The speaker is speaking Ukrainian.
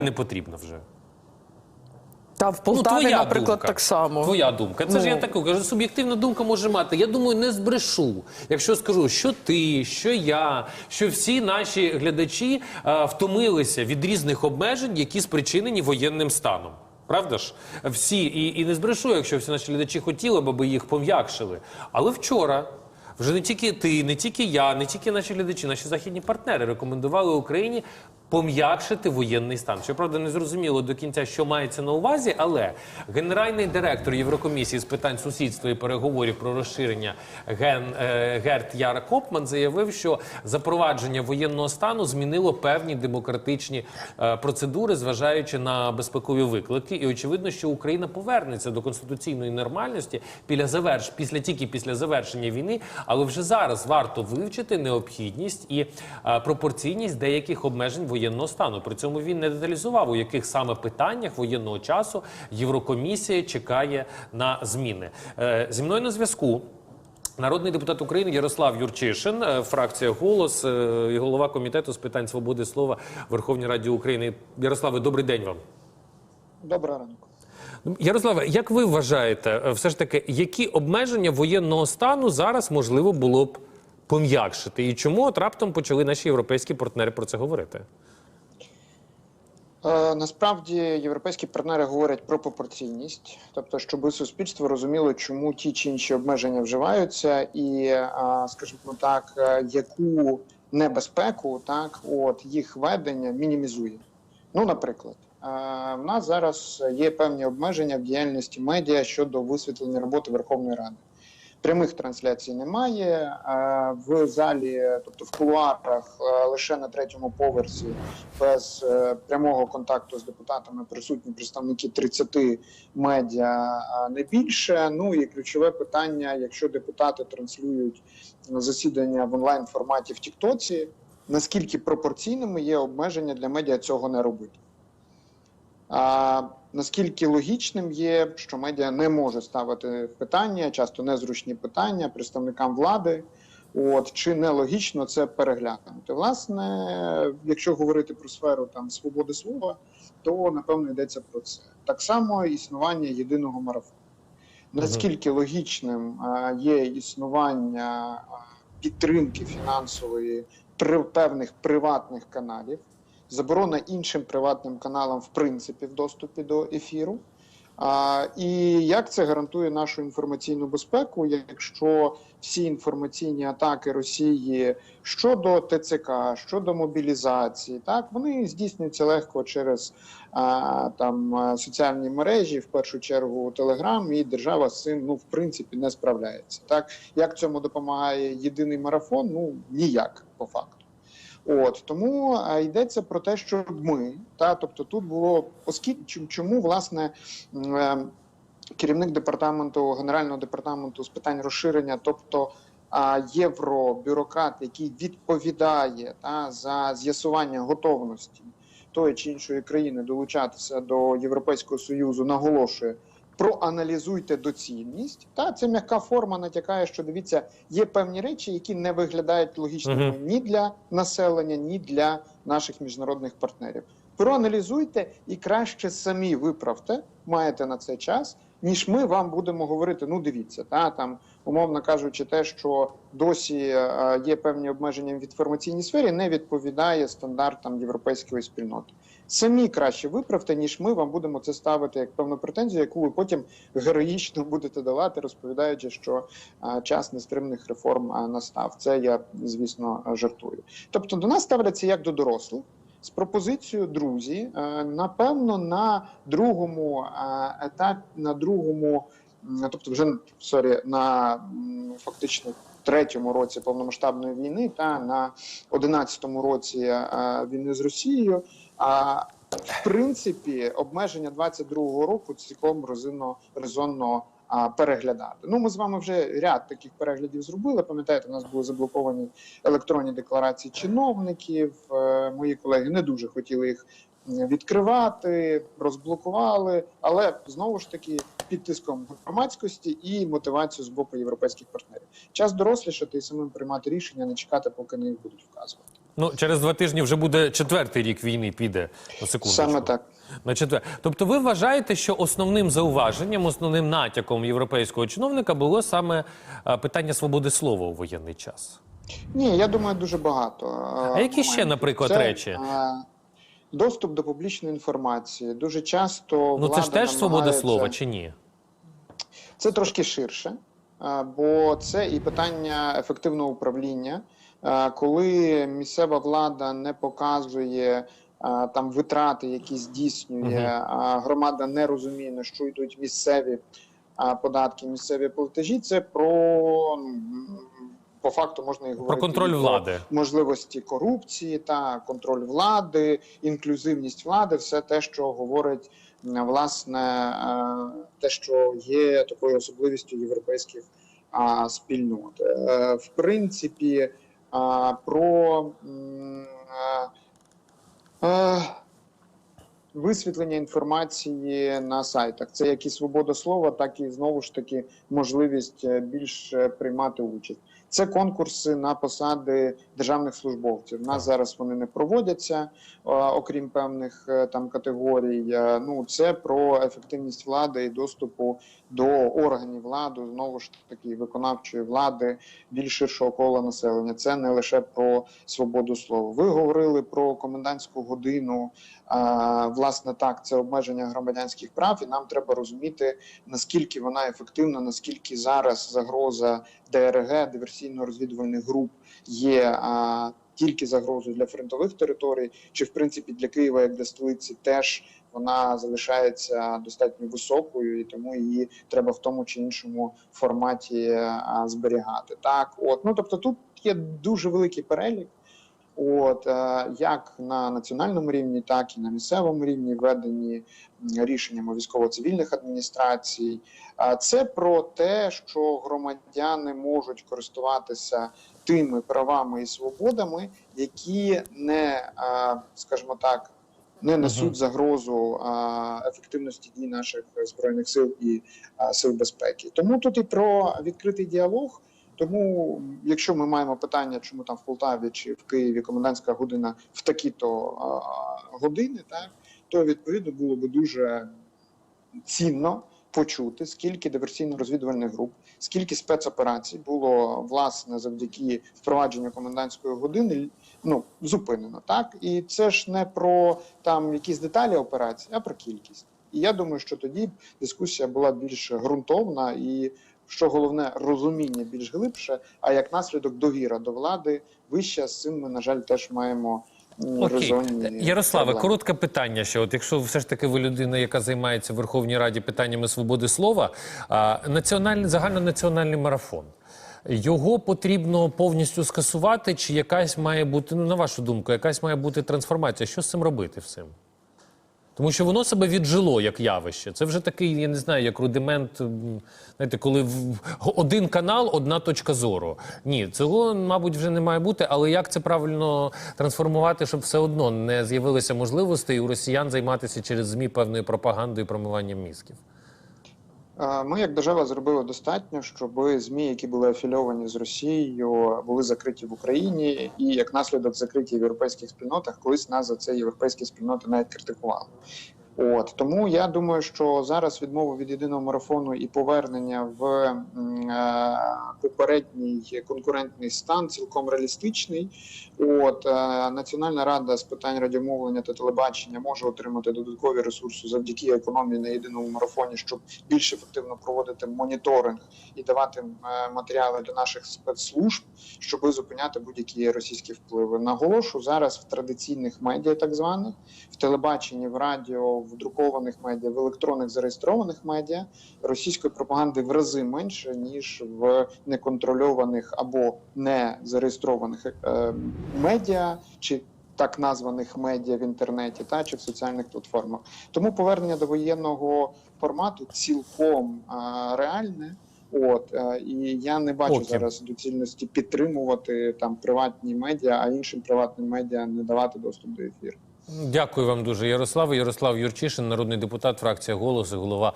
не потрібно вже. Та в Полтаві, Ну, твоя наприклад, думка. так само. Твоя думка. Це Ну. ж я таку кажу, суб'єктивна думка може мати. Я думаю, не збрешу. Якщо скажу, що ти, що я, що всі наші глядачі е, втомилися від різних обмежень, які спричинені воєнним станом. Правда ж? Всі, і, і не збрешу, якщо всі наші глядачі хотіли б, аби їх пом'якшили. Але вчора вже не тільки ти, не тільки я, не тільки наші глядачі, наші західні партнери рекомендували Україні пом'якшити воєнний стан. Щоправда, не зрозуміло до кінця, що мається на увазі, але генеральний директор Єврокомісії з питань сусідства і переговорів про розширення Ген е, Герт Яр Копман заявив, що запровадження воєнного стану змінило певні демократичні е, процедури, зважаючи на безпекові виклики. І очевидно, що Україна повернеться до конституційної нормальності після заверш після тільки після завершення війни, але вже зараз варто вивчити необхідність і е, пропорційність деяких обмежень воєнного стану. При цьому він не деталізував, у яких саме питаннях воєнного часу Єврокомісія чекає на зміни. Е, зі мною на зв'язку. Народний депутат України Ярослав Юрчишин, е, фракція Голос е, і голова комітету з питань свободи слова Верховній Раді України. Ярославе, добрий день вам. Доброго ранку. Ярославе, як ви вважаєте, все ж таки, які обмеження воєнного стану зараз можливо було б пом'якшити? І чому от раптом почали наші європейські партнери про це говорити? Е, насправді європейські партнери говорять про пропорційність, тобто, щоб суспільство розуміло, чому ті чи інші обмеження вживаються, і, е, скажімо так, е, яку небезпеку так от їх ведення мінімізує. Ну, наприклад, в нас зараз є певні обмеження в діяльності медіа щодо висвітлення роботи Верховної Ради. Прямих трансляцій немає е, в залі, тобто в кулуарах, е, лише на третьому поверсі, без е, прямого контакту з депутатами присутні представники 30 медіа не більше. Ну і ключове питання: якщо депутати транслюють засідання в онлайн форматі в Тіктоці, наскільки пропорційними є обмеження для медіа цього не робити? А наскільки логічним є, що медіа не може ставити питання, часто незручні питання представникам влади. От чи нелогічно це переглянути? Власне, якщо говорити про сферу там свободи слова, то напевно йдеться про це. Так само існування єдиного марафону. Наскільки логічним є існування підтримки фінансової при певних приватних каналів, заборона іншим приватним каналам в принципі в доступі до ефіру. А, і як це гарантує нашу інформаційну безпеку, якщо всі інформаційні атаки Росії щодо ТЦК, щодо мобілізації, так вони здійснюються легко через а, там соціальні мережі, в першу чергу Телеграм, і держава з цим ну в принципі не справляється. Так як цьому допомагає єдиний марафон? Ну ніяк по факту. От тому а, йдеться про те, щоб ми та тобто тут було оскільки чому- власне е, керівник департаменту генерального департаменту з питань розширення, тобто євробюрократ, який відповідає та за з'ясування готовності тої чи іншої країни долучатися до Європейського союзу, наголошує. Проаналізуйте доцільність. Та це м'яка форма натякає, що дивіться, є певні речі, які не виглядають логічними Мгм. ні для населення, ні для наших міжнародних партнерів. Проаналізуйте і краще самі виправте, маєте на це час, ніж ми вам будемо говорити. Ну, дивіться, та там, умовно кажучи, те, що досі е, є певні обмеження в інформаційній сфері, не відповідає стандартам європейської спільноти. Самі краще виправте, ніж ми вам будемо це ставити як певну претензію, яку ви потім героїчно будете давати, розповідаючи, що е, час нестримних реформ е, настав. Це я звісно жартую. Тобто до нас ставляться як до дорослих. З пропозицією друзі, е, напевно, на другому е, етапі, на другому, тобто вже сорі, на фактично третьому році повномасштабної війни та на одинадцятому році е, війни з Росією. А в принципі, обмеження 22-го року цілком резонно, резонно переглядати. Ну, ми з вами вже ряд таких переглядів зробили. Пам'ятаєте, у нас були заблоковані електронні декларації чиновників. Е, Мої колеги не дуже хотіли їх відкривати, розблокували, але знову ж таки під тиском громадськості і мотивацію з боку європейських партнерів. Час дорослішати і самим приймати рішення, не чекати, поки не їх будуть вказувати. Ну, через два тижні вже буде четвертий рік війни, піде на секунду. Саме так. На четвер. Тобто, ви вважаєте, що основним зауваженням, основним натяком європейського чиновника було саме е, питання свободи слова у воєнний час? Ні, я думаю, дуже багато. А які ще, наприклад, речі? Доступ до публічної інформації. Дуже часто Ну це ж влада теж свобода слова, чи ні? Це трошки ширше, е, бо це і питання ефективного управління, Е, коли місцева влада не показує е, там витрати, які здійснює, громада не розуміє, на що йдуть місцеві е, податки, місцеві платежі. Це про ну, по факту можна і говорити Про контроль влади. можливості корупції та контроль влади, інклюзивність влади, все те, що говорить власне е, те, що є такою особливістю європейських спільнот. Е, В принципі, про е, е, висвітлення інформації на сайтах. Це як і свобода слова, так і знову ж таки можливість е, більш е, приймати участь. Це конкурси на посади державних службовців. У нас зараз вони не проводяться, окрім певних е, там категорій. Е, Ну це про ефективність влади і доступу до органів влади, знову ж таки виконавчої влади більш ширшого кола населення. Це не лише про свободу слова. Ви говорили про комендантську годину. Власне, так, це обмеження громадянських прав, і нам треба розуміти наскільки вона ефективна, наскільки зараз загроза ДРГ диверсійно-розвідувальних груп є а, тільки загрозою для фронтових територій, чи в принципі для Києва, як для столиці, теж вона залишається достатньо високою, і тому її треба в тому чи іншому форматі а, зберігати. Так, от ну тобто, тут є дуже великий перелік. От е, як на національному рівні, так і на місцевому рівні введені рішеннями військово-цивільних адміністрацій. А це про те, що громадяни можуть користуватися тими правами і свободами, які не, е, скажімо так, не несуть загрозу е, ефективності дій наших збройних сил і е, сил безпеки. Тому тут і про відкритий діалог. Тому, якщо ми маємо питання, чому там в Полтаві чи в Києві комендантська година в такі-то години, так то відповідно було би дуже цінно почути, скільки диверсійно-розвідувальних груп, скільки спецоперацій було власне завдяки впровадженню комендантської години ну зупинено. Так і це ж не про там якісь деталі операції, а про кількість. І я думаю, що тоді дискусія була більш ґрунтовна і що головне розуміння більш глибше, а як наслідок довіра до влади вища з цим ми, на жаль, теж маємо Окей. Ярославе, проблеми. коротке питання. Ще от якщо все ж таки ви людина, яка займається в Верховній Раді питаннями свободи слова, а, національний загальнонаціональний марафон. Його потрібно повністю скасувати, чи якась має бути, ну на вашу думку, якась має бути трансформація? Що з цим робити всім? Тому що воно себе віджило як явище. Це вже такий, я не знаю, як рудимент. Знаєте, коли один канал, одна точка зору. Ні, цього, мабуть, вже не має бути. Але як це правильно трансформувати, щоб все одно не з'явилися можливості у росіян займатися через ЗМІ певною пропагандою і промиванням мізків? Ми, як держава, зробили достатньо, щоб змі, які були афільовані з Росією, були закриті в Україні, і як наслідок закриті в європейських спільнотах, колись нас за це європейські спільноти навіть критикували. От тому я думаю, що зараз відмова від єдиного марафону і повернення в е, попередній конкурентний стан цілком реалістичний. От е, Національна рада з питань радіомовлення та телебачення може отримати додаткові ресурси завдяки економії на єдиному марафоні, щоб більш ефективно проводити моніторинг і давати е, матеріали для наших спецслужб, щоб зупиняти будь-які російські впливи. Наголошу зараз в традиційних медіа, так званих в телебаченні, в радіо, в друкованих медіа, в електронних зареєстрованих медіа російської пропаганди в рази менше ніж в неконтрольованих або не зареєстрованих е, медіа чи так названих медіа в інтернеті та чи в соціальних платформах. Тому повернення до воєнного формату цілком е, реальне. От е, і я не бачу Окей. зараз доцільності підтримувати там приватні медіа, а іншим приватним медіа не давати доступ до ефіру. Дякую вам дуже, Ярославе. Ярослав Юрчишин, народний депутат, фракція «Голос» і голова